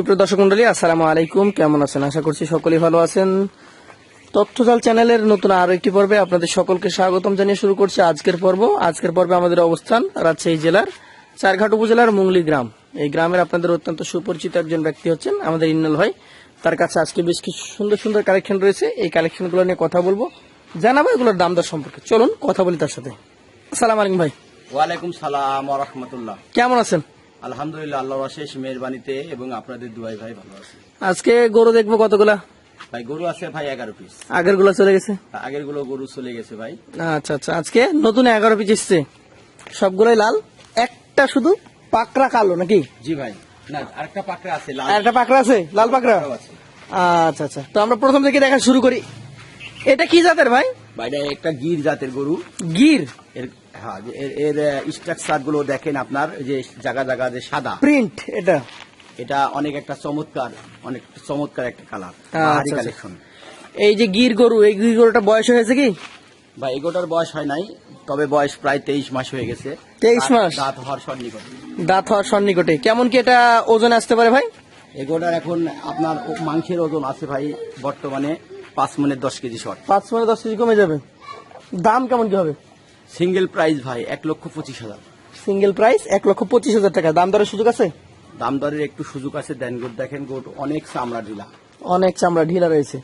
সুপ্রিয় দর্শক মন্ডলী আসসালামু আলাইকুম। কেমন আছেন? আশা করছি সকলেই ভালো আছেন। তথ্যজাল চ্যানেলের নতুন আরও একটি পর্বে আপনাদের সকলকে স্বাগতম জানিয়ে শুরু করছি আজকের পর্ব। আজকের পর্বে আমাদের অবস্থান রাজশাহী জেলার চারঘাট উপজেলার মুংলি গ্রাম। এই গ্রামের আপনাদের অত্যন্ত সুপরিচিত একজন ব্যক্তি হচ্ছেন আমাদের ইন্নাল ভাই। তার কাছে আজকে বেশ কিছু সুন্দর সুন্দর কালেকশন রয়েছে। এই কালেকশনগুলো নিয়ে কথা বলব জানাব এগুলোর দাম দর সম্পর্কে। চলুন কথা বলি তার সাথে। আসসালামু আলাইকুম ভাই। ওয়ালাইকুম সালাম রহমতুল্লাহ। কেমন আছেন? আলহামদুলিল্লাহ আল্লাহর অশেষ মেহরবানিতে এবং আপনাদের দুয়াই ভাই ভালো আছে। আজকে গরু দেখব কতগুলা? ভাই গরু আছে ভাই এগারো পিস আগেরগুলো চলে গেছে? আগেরগুলো গরু চলে গেছে ভাই। আচ্ছা আচ্ছা আজকে নতুন এগারো পিস এসছে। সবগুলোই লাল একটা শুধু পাকড়া কালো নাকি? জি ভাই না আরেকটা পাকড়া আছে লাল। পাকড়া আছে? লাল পাকড়া? আছে। আচ্ছা আচ্ছা তো আমরা প্রথম থেকে দেখা শুরু করি। এটা কি জাতের ভাই? ভাই এটা একটা গির জাতের গরু। গির? এর হ্যাঁ যে এর- এর স্ট্রাকচারগুলো দেখেন আপনার যে জায়গা জায়গা যে সাদা। প্রিন্ট এটা। এটা অনেক একটা চমৎকার অনেক চমৎকার একটা কালার আচ্ছা, আচ্ছা। কালেকশন এই যে গির গরু এই গির গরুটা বয়স হয়েছে কি? ভাই এগোটার বয়স হয় নাই তবে বয়স প্রায় তেইশ মাস হয়ে গেছে। 23 মাস? দাঁত হওয়ার সন্নিকট। দাঁত হওয়ার সন্নিকটে। কেমন কি এটা ওজন আসতে পারে ভাই? এগোটার এখন আপনার মাংসের ওজন আছে ভাই বর্তমানে পাঁচ মনের দশ কেজি শর্ট। পাঁচ মানে দশ কেজি কমে যাবে। দাম কেমন কি হবে? সিঙ্গেল প্রাইস ভাই এক লক্ষ পঁচিশ হাজার। সিঙ্গেল প্রাইস এক লক্ষ পঁচিশ হাজার টাকা। দাম দরের সুযোগ আছে? দাম দরের একটু সুযোগ আছে দেন গোট দেখেন গোট অনেক চামড়া ঢিলা। অনেক চামড়া ঢিলা রয়েছে।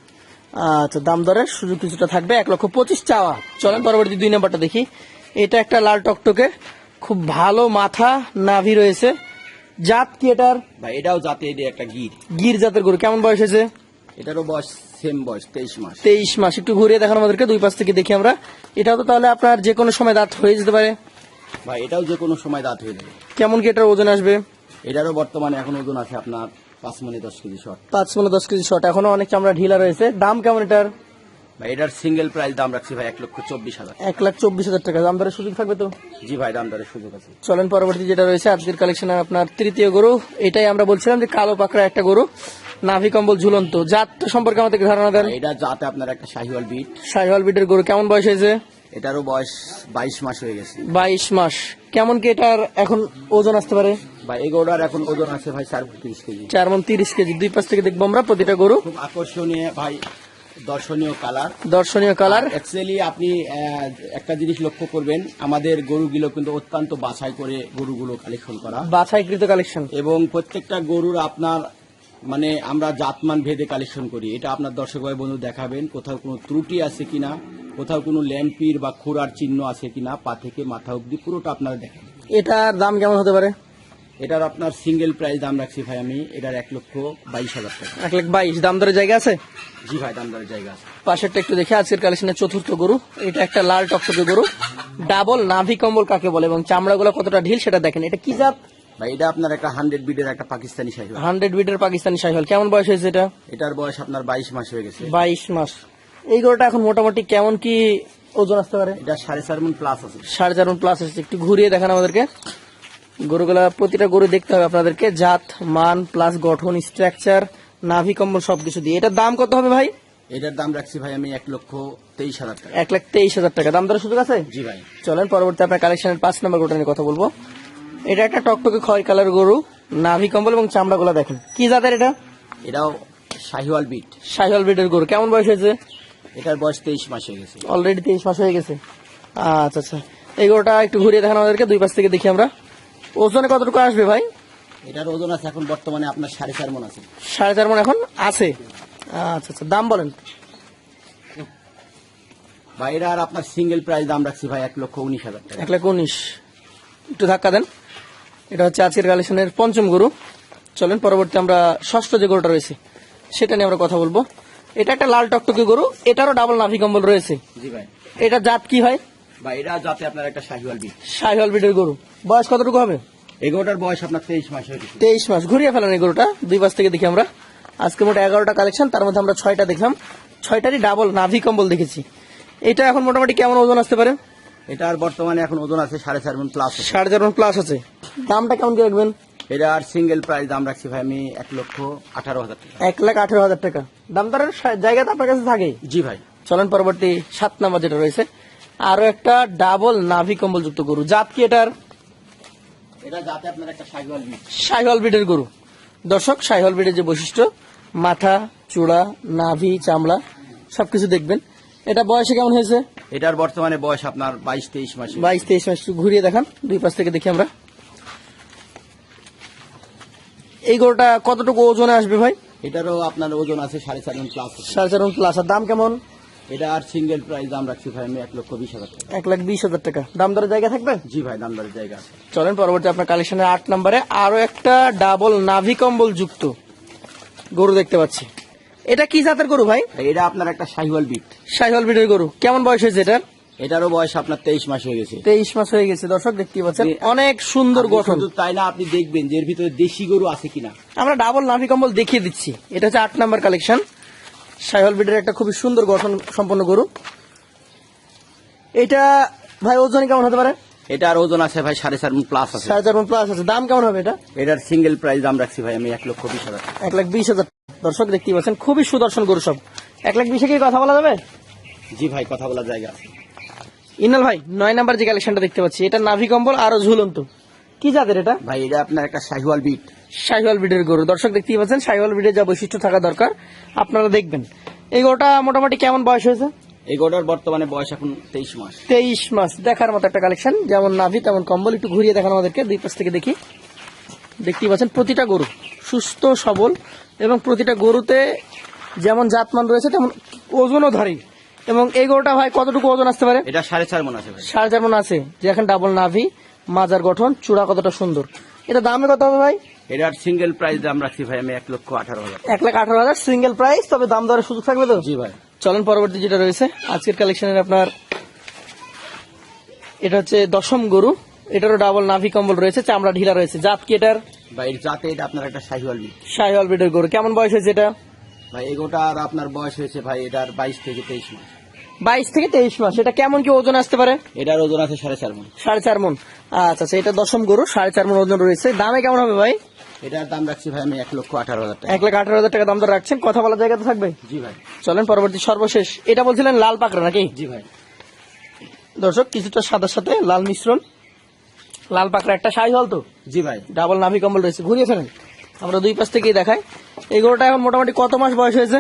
আচ্ছা দাম দরের সুযোগ কিছুটা থাকবে এক লক্ষ পঁচিশ চাওয়া। চলেন পরবর্তী দুই নাম্বারটা দেখি। এটা একটা লাল টকটকে খুব ভালো মাথা নাভি রয়েছে। জাত কি এটার? ভাই এটাও জাতে একটা গির। গির জাতের গরু। কেমন বয়স হয়েছে? এটারও বয়স সেম বয়স তেইশ মাস। তেইশ মাস একটু ঘুরিয়ে দেখানো আমাদেরকে দুই পাশ থেকে দেখি আমরা। এটাও তো তাহলে আপনার যে কোনো সময় দাঁত হয়ে যেতে পারে। ভাই এটাও যে কোনো সময় দাঁত হয়ে যাবে। কেমন কি এটার ওজন আসবে? এটারও বর্তমানে এখন ওজন আছে আপনার পাঁচ মনে দশ কেজি শর্ট পাঁচ মানে দশ কেজি শট এখনও অনেক চামড়া ঢিলা রয়েছে। দাম কেমন এটার? ভাই এটার সিঙ্গেল প্রাইস দাম রাখছি ভাই এক লক্ষ চব্বিশ হাজার। এক লাখ চব্বিশ হাজার টাকা। দাম দরের সুযোগ থাকবে তো? জি ভাই দাম দরের সুযোগ আছে। চলেন পরবর্তী যেটা রয়েছে আজকের কালেকশনে আপনার তৃতীয় গরু। এটাই আমরা বলছিলাম যে কালো পাকড়া একটা গরু। নাভি কম্বল ঝুলন্ত। জাত সম্পর্কে আমাদেরকে ধারণা দেন। এটা জাতে আপনার একটা শাহিওয়াল বিট। সাইহল বিটের গরু কেমন বয়স হয়েছে? এটারও বয়স বাইশ মাস হয়ে গেছে। বাইশ মাস। কেমন কি এটার এখন ওজন আসতে পারে? ভাই এগোটার এখন ওজন আছে ভাই চার তিরিশ কেজি। চার মন তিরিশ কেজি। দুই পাশ থেকে দেখব আমরা প্রতিটা গরু। খুব আকর্ষণীয় ভাই দর্শনীয় কালার। দর্শনীয় কালার। অ্যাকচুয়ালি আপনি একটা জিনিস লক্ষ্য করবেন আমাদের গরুগুলো কিন্তু অত্যন্ত বাছাই করে গরুগুলো কালেকশন করা। বাছাইকৃত কালেকশন এবং প্রত্যেকটা গরুর আপনার মানে আমরা জাতমান ভেদে কালেকশন করি। এটা আপনার দর্শক ভাই বন্ধু দেখাবেন কোথাও কোনো ত্রুটি আছে কিনা কোথাও কোনো ল্যাম্পির বা খুরার চিহ্ন আছে কিনা পা থেকে মাথা অব্দি পুরোটা আপনারা দেখেন। এটার দাম কেমন হতে পারে? এটার আপনার সিঙ্গেল প্রাইস দাম রাখছি ভাই আমি এটার এক লক্ষ বাইশ হাজার টাকা। এক লাখ বাইশ দাম দরের জায়গা আছে? জি ভাই দাম দরের জায়গা আছে। পাশেরটা একটু দেখে আজকের কালেকশনের চতুর্থ গরু এটা একটা লাল টকটকে গরু। ডাবল নাভি কম্বল কাকে বলে এবং চামড়াগুলো কতটা ঢিল সেটা দেখেন। এটা কি জাত? ভাই এটা আপনার একটা হান্ড্রেড বিডের একটা পাকিস্তানি হান্ড্রেড বিটের পাকিস্তানি সাইহল কেমন বয়স হয়েছে এটা? এটার বয়স আপনার বাইশ মাস হয়ে গেছে। বাইশ মাস। এই গরুটা এখন মোটামুটি কেমন কি ওজন আসতে পারে? এটা সাড়ে চার মন প্লাস আছে। সাড়ে চার প্লাস আসছে একটু ঘুরিয়ে দেখান আমাদেরকে। গরুগুলা প্রতিটা গরু দেখতে হবে আপনাদেরকে। জাত মান প্লাস গঠন স্ট্রাকচার নাভি কম্বল সবকিছু দিয়ে। এটার দাম কত হবে ভাই? এটার দাম রাখছি ভাই আমি এক লক্ষ তেইশ হাজার টাকা। এক লাখ তেইশ হাজার টাকা। দাম দরের সুযোগ আছে? জি ভাই। চলেন পরবর্তী আপনার কালেকশনের পাঁচ নম্বর গরুটা নিয়ে কথা বলব। এটা একটা টকটকে খয় কালার গরু নাভি কম্বল এবং চামড়াগুলো দেখেন। কি জাতের এটা? এটাও শাহিওয়াল বিট। সাহিওয়াল ব্রিডের গরু। কেমন বয়স হয়েছে? এটার বয়স তেইশ মাস হয়ে গেছে। অলরেডি তেইশ মাস হয়ে গেছে। আচ্ছা আচ্ছা। এই গরুটা একটু ঘুরিয়ে দেখান আমাদেরকে দুই পাশ থেকে দেখি আমরা। ওজনে কতটুকু আসবে ভাই? এটার ওজন আছে এখন বর্তমানে আপনার সাড়ে চার মন আছে। সাড়ে চার মন এখন আছে? আচ্ছা আচ্ছা। দাম বলেন। ভাই এটা আর আপনার সিঙ্গেল প্রাইস দাম রাখছি ভাই এক লক্ষ উনিশ হাজার টাকা। এক লাখ উনিশ। একটু ধাক্কা দেন। এটা হচ্ছে আজকের কালেকশনের পঞ্চম গরু। চলেন পরবর্তী আমরা ষষ্ঠ যে গরুটা রয়েছে সেটা নিয়ে আমরা কথা বলব। এটা একটা লাল টকটকে গরু এটারও ডাবল নাভি কম্বল রয়েছে। জি ভাই। এটা জাত কি হয়? ভাই এটা আপনার একটা শাহিওয়াল বিট। সাহিওয়াল ব্রিডের গরু। বয়স কতটুকু হবে? বয়স আপনার তেইশ মাস তেইশ মাস। ঘুরিয়ে ফেলেন এই গরুটা দুই পাশ থেকে দেখি আমরা। আজকে মোট এগারোটা কালেকশন তার মধ্যে আমরা ছয়টা দেখলাম। ছয়টারই ডাবল নাভি কম্বল দেখেছি। এটা এখন মোটামুটি কেমন ওজন আসতে পারে? এটার বর্তমানে এখন ওজন আছে সাড়ে চার মন প্লাস সাড়ে চার প্লাস আছে। দামটা কেমন কি রাখবেন? এটা আর সিঙ্গেল প্রাইস দাম রাখছি ভাই আমি এক লক্ষ আঠারো হাজার টাকা। এক লাখ আঠারো হাজার টাকা। দাম দরের জায়গা তো আপনার কাছে থাকে? জি ভাই। চলেন পরবর্তী সাত নাম্বার যেটা রয়েছে। আরও একটা ডাবল নাভি কম্বল যুক্ত গরু। জাত কি এটার? এটা যাতে আপনার একটা শাহিওয়াল বিট। সাইহল ব্রিডের গরু। দর্শক সাইহল ব্রিডের যে বৈশিষ্ট্য মাথা চূড়া নাভি চামড়া সবকিছু দেখবেন। এটা বয়সে কেমন হয়েছে? এটার বর্তমানে বয়স আপনার বাইশ তেইশ মাসে। বাইশ তেইশ মাস। ঘুরিয়ে দেখান। দুই পাশ থেকে দেখি আমরা। এই গরুটা কতটুকু ওজনে আসবে ভাই? এটারও আপনার ওজন আছে সাড়ে চার প্লাস সাড়ে চার প্লাস আর দাম কেমন? এটা আর সিঙ্গেল প্রাইস দাম রাখছি ভাই আমি এক লক্ষ বিশ হাজার টাকা। এক লাখ বিশ হাজার টাকা। দাম দরের জায়গা থাকবে? জি ভাই দামদারের জায়গা আছে। চলেন পরবর্তী আপনার কালেকশনের আট নম্বরে আরও একটা ডাবল নাভি কম্বল যুক্ত গরু দেখতে পাচ্ছি। এটা কি জাতের গরু ভাই? এটা আপনার একটা সাহিওয়াল বিট। সাইহল ব্রিডের গরু। কেমন বয়স হয়েছে এটার? এটারও বয়স আপনার তেইশ মাস হয়ে গেছে। তেইশ মাস হয়ে গেছে দর্শক দেখতে পাচ্ছেন অনেক সুন্দর গঠন। তাই না আপনি দেখবেন যে এর ভিতরে দেশি গরু আছে কিনা। আমরা ডাবল নাভি কম্বল দেখিয়ে দিচ্ছি। এটা হচ্ছে আট নাম্বার কালেকশন। সাইহল বিডের একটা খুবই সুন্দর গঠন সম্পন্ন গরু। এটা ভাই ওজন কেমন হতে পারে? এটার ওজন আছে ভাই সাড়ে চার মন প্লাস আছে। সাড়ে চার মণ প্লাস আছে। দাম কেমন হবে এটা? এটার সিঙ্গেল প্রাইস দাম রাখছি ভাই আমি এক লক্ষ বিশ হাজার। এক লাখ বিশ হাজার। দর্শক দেখতে পাচ্ছেন খুবই সুদর্শন গরু সব। এক লাখ বিশে কি কথা বলা যাবে? জি ভাই কথা বলার জায়গা আছে। ইনাল ভাই নয় নাম্বার যে কালেকশনটা দেখতে পাচ্ছি এটা নাভি কম্বল আরও ঝুলন্ত। কি জাতের এটা? ভাই এটা আপনার একটা শাহিওয়াল বিট শাহিওয়াল ব্রিডের গরু। দর্শক দেখতেই পাচ্ছেন শাহিওয়াল ব্রিডের যা বৈশিষ্ট্য থাকা দরকার আপনারা দেখবেন। এই গরুটা মোটামুটি কেমন বয়স হয়েছে? এই গরুটার বর্তমানে বয়স এখন তেইশ মাস। তেইশ মাস। দেখার মতো একটা কালেকশন যেমন নাভি তেমন কম্বল। একটু ঘুরিয়ে দেখান আমাদেরকে দুই পাশ থেকে দেখি। দেখতেই পাচ্ছেন প্রতিটা গরু সুস্থ সবল এবং প্রতিটা গরুতে যেমন জাতমান রয়েছে তেমন ওজনও ধরে। এবং এই গরুটা ভাই কতটুকু ওজন আসতে পারে? এটা সাড়ে চার মন আছে সাড়ে চার মন আছে। যে এখন ডাবল নাভি মাজার গঠন চূড়া কতটা সুন্দর। এটা দামে কত হবে ভাই? এটার সিঙ্গেল প্রাইস দাম রাখছি ভাই আমি এক লক্ষ আঠারো হাজার এক লাখ আঠারো হাজার সিঙ্গেল প্রাইস তবে দাম দরের সুযোগ থাকবে তো? জি ভাই। চলেন পরবর্তী যেটা রয়েছে আজকের কালেকশনের আপনার এটা হচ্ছে দশম গরু। এটারও ডাবল নাভি কম্বল রয়েছে চামড়া ঢিলা রয়েছে। জাত কি এটার? ভাই যাতে এটা আপনার একটা শাহিওয়াল বিট। শাহিওয়াল ব্রিডের গরু। কেমন বয়স হয়েছে এটা? ভাই এগোটার আপনার বয়স হয়েছে ভাই এটার বাইশ থেকে তেইশ মাস। বাইশ থেকে তেইশ মাস এটা কেমন কি ওজন আসতে পারে? এটার ওজন আছে সাড়ে চার মন। সাড়ে চার মন। আচ্ছা আচ্ছা এটা দশম গরু সাড়ে চার মন ওজন রয়েছে। দামে কেমন হবে ভাই? এটার দাম রাখছি ভাই আমি এক লক্ষ আঠারো হাজার টাকা। এক লাখ আঠারো হাজার টাকা দাম দর রাখছেন। কথা বলার জায়গা তো থাকবে? জি ভাই। চলেন পরবর্তী সর্বশেষ। এটা বলছিলেন লাল পাকড়া নাকি? জি ভাই। দর্শক কিছুটা সাদার সাথে লাল মিশ্রণ। লাল পাকড়া একটা সাই হল তো? জি ভাই। ডাবল নামি কম্বল রয়েছে। ঘুরিয়ে ফেলেন। আমরা দুই পাশ থেকেই দেখাই। এই গরুটা এখন মোটামুটি কত মাস বয়স হয়েছে?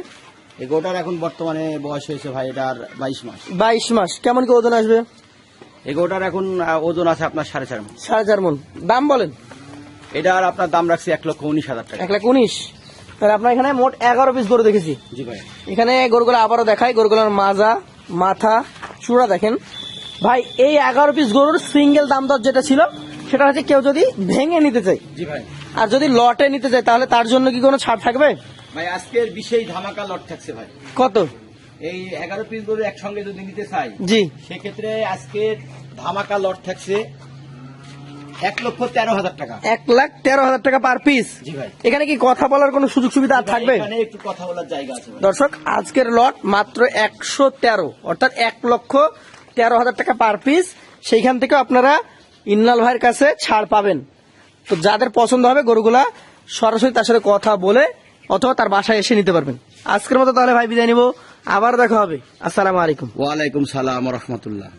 এগোটার এখন বর্তমানে বয়স হয়েছে ভাই এটার বাইশ মাস। বাইশ মাস। কেমন কি ওজন আসবে? এগোটার এখন ওজন আছে আপনার সাড়ে চার মন। সাড়ে চার মন। দাম বলেন। এটার আপনার দাম রাখছি এক লক্ষ উনিশ হাজার টাকা। এক লাখ উনিশ। তাহলে আপনার এখানে মোট এগারো পিস গরু দেখেছি। জি ভাই। এখানে গরুগুলো আবারও দেখাই। গরুগুলোর মাজা মাথা চূড়া দেখেন। ভাই এই এগারো পিস গরুর সিঙ্গেল দাম দর যেটা ছিল সেটা হচ্ছে কেউ যদি ভেঙে নিতে চায়। জি ভাই। আর যদি লটে নিতে চায় তাহলে তার জন্য কি কোনো ছাড় থাকবে? ভাই আজকের বিশেষ ধামাকা লট থাকছে ভাই। কত? এই এগারো পিস গরু একসঙ্গে যদি নিতে চাই জি। সেক্ষেত্রে আজকে ধামাকা লট থাকছে এক লক্ষ তেরো হাজার টাকা। এক লাখ তেরো হাজার টাকা পার পিস জি ভাই। এখানে কি কথা বলার কোনো সুযোগ সুবিধা আর থাকবে? একটু কথা বলার জায়গা আছে দর্শক আজকের লট মাত্র একশো তেরো অর্থাৎ এক লক্ষ তেরো হাজার টাকা পার পিস সেইখান থেকে আপনারা ইন্নাল ভাইয়ের কাছে ছাড় পাবেন। তো যাদের পছন্দ হবে গরুগুলা সরাসরি তার সাথে কথা বলে অথবা তার বাসায় এসে নিতে পারবেন। আজকের মতো তাহলে ভাই বিদায় নিব। আবার দেখা হবে। আসসালামু আলাইকুম। ওয়ালাইকুম সালাম রহমতুল্লাহ।